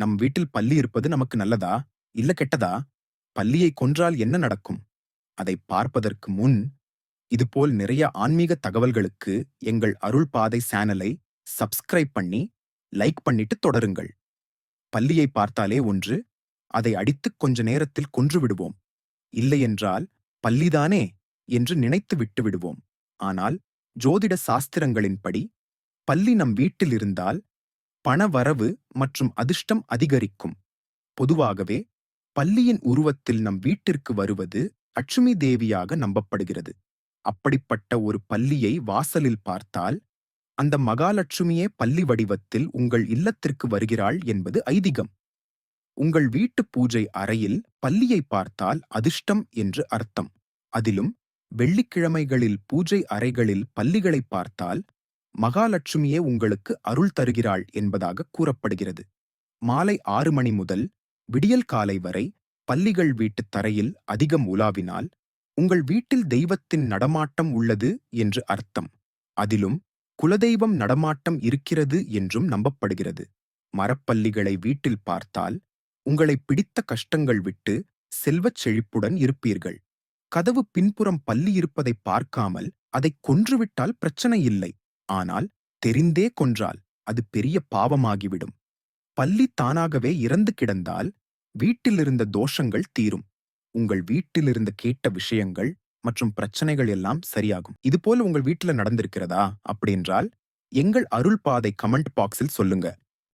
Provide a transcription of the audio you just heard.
நம் வீட்டில் பல்லி இருப்பது நமக்கு நல்லதா? இல்ல கெட்டதா? பல்லியை கொன்றால் என்ன நடக்கும்? அதை பார்ப்பதற்கு முன் இதுபோல் நிறைய ஆன்மீக தகவல்களுக்கு எங்கள் அருள் பாதை சேனலை சப்ஸ்கிரைப் பண்ணி லைக் பண்ணிட்டு தொடருங்கள். பல்லியை பார்த்தாலே ஒன்று அதை அடித்துக் கொஞ்ச நேரத்தில் கொன்று விடுவோம். இல்லையென்றால் பல்லிதானே என்று நினைத்து விட்டு விடுவோம். ஆனால் ஜோதிட சாஸ்திரங்களின்படி பல்லி நம் வீட்டில் இருந்தால் பணவரவு மற்றும் அதிர்ஷ்டம் அதிகரிக்கும். பொதுவாகவே பல்லியின் உருவத்தில் நம் வீட்டிற்கு வருவது லட்சுமி தேவியாக நம்பப்படுகிறது. அப்படிப்பட்ட ஒரு பல்லியை வாசலில் பார்த்தால் அந்த மகாலட்சுமியே பள்ளி வடிவத்தில் உங்கள் இல்லத்திற்கு வருகிறாள் என்பது ஐதீகம். உங்கள் வீட்டு பூஜை அறையில் பல்லியை பார்த்தால் அதிர்ஷ்டம் என்று அர்த்தம். அதிலும் வெள்ளிக்கிழமைகளில் பூஜை அறைகளில் பல்லிகளை பார்த்தால் மகாலட்சுமியே உங்களுக்கு அருள் தருகிறாள் என்பதாக கூறப்படுகிறது. மாலை ஆறு மணி முதல் விடியல் காலை வரை பள்ளிகள் வீட்டுத் தரையில் அதிகம் உலாவினால் உங்கள் வீட்டில் தெய்வத்தின் நடமாட்டம் உள்ளது என்று அர்த்தம். அதிலும் குலதெய்வம் நடமாட்டம் இருக்கிறது என்றும் நம்பப்படுகிறது. மரப்பள்ளிகளை வீட்டில் பார்த்தால் உங்களை பிடித்த கஷ்டங்கள் விட்டு செல்வச் செழிப்புடன் இருப்பீர்கள். கதவு பின்புறம் பள்ளி இருப்பதை பார்க்காமல் அதை கொன்றுவிட்டால் பிரச்சனை இல்லை. ஆனால் தெரிந்தே கொன்றால் அது பெரிய பாவமாகிவிடும். பள்ளி தானாகவே இறந்து கிடந்தால் வீட்டிலிருந்த தோஷங்கள் தீரும். உங்கள் வீட்டிலிருந்து கேட்ட விஷயங்கள் மற்றும் பிரச்சனைகள் எல்லாம் சரியாகும். இதுபோல உங்கள் வீட்டில் நடந்திருக்கிறதா? அப்படின்றால் எங்கள் அருள் பாதை கமெண்ட் பாக்ஸில் சொல்லுங்க.